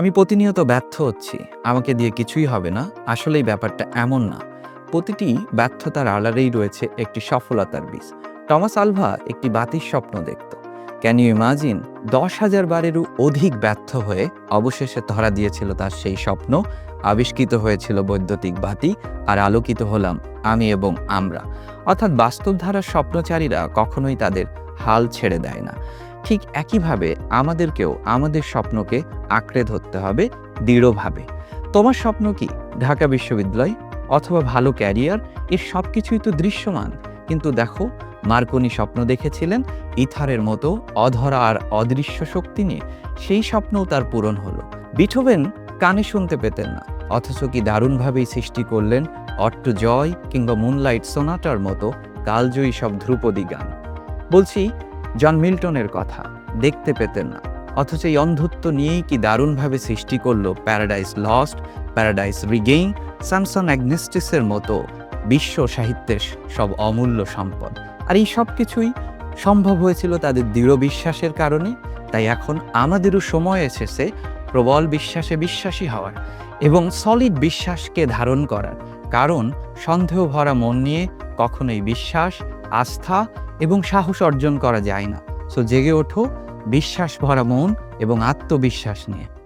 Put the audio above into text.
আমি প্রতিনিয়ত ব্যর্থ হচ্ছি। আমাকে দিয়ে কিছুই হবে না। আসলেই ব্যাপারটা এমন না। প্রতিটি ব্যর্থতার আড়ালেই রয়েছে একটি সফলতার বীজ। টমাস আলভা একটি বাতির স্বপ্ন দেখত। ক্যান ইউ ইমাজিন দশ হাজার বারেরও অধিক ব্যর্থ হয়ে অবশেষে ধরা দিয়েছিল তার সেই স্বপ্ন। আবিষ্কৃত হয়েছিল বৈদ্যুতিক বাতি আর আলোকিত হলাম আমি এবং আমরা। অর্থাৎ বাস্তবধারার স্বপ্নচারীরা কখনোই তাদের হাল ছেড়ে দেয় না। ঠিক একইভাবে আমাদেরকেও আমাদের স্বপ্নকে আঁকড়ে ধরতে হবে দৃঢ়ভাবে। তোমার স্বপ্ন কি? ঢাকা বিশ্ববিদ্যালয় অথবা ভালো ক্যারিয়ার? এর সব কিছুই তো দৃশ্যমান। কিন্তু দেখো, মার্কনি স্বপ্ন দেখেছিলেন ইথারের মতো অধরা আর অদৃশ্য শক্তি নিয়ে। সেই স্বপ্নও তার পূরণ হলো। বিঠোবেন কানে শুনতে পেতেন না। অথচ কি দারুণভাবেই সৃষ্টি করলেন অট্ট জয় কিংবা মুনলাইট সোনাটার মতো কালজয়ী সব ধ্রুপদী গান। বলছি জন মিল্টনের কথা দেখতে পেতেন না। অথচ এই অন্ধত্ব নিয়েই কি দারুণভাবে সৃষ্টি করল Paradise Lost, Paradise Regain, Samson অ্যাগনেস্টিসের মতো বিশ্ব সাহিত্যের সব অমূল্য সম্পদ। আর এই সব কিছুই সম্ভব হয়েছিল তাদের দৃঢ় বিশ্বাসের কারণে, তাই এখন আমাদেরও সময় এসেছে প্রবল বিশ্বাসে বিশ্বাসী হওয়ার এবং সলিড বিশ্বাসকে ধারণ করার। কারণ সন্দেহ ভরা মন নিয়ে কখনোই বিশ্বাস আস্থা এবং সাহস অর্জন করা যায় না। সো জেগে ওঠো, বিশ্বাস ভরা মন এবং আত্মবিশ্বাস নিয়ে।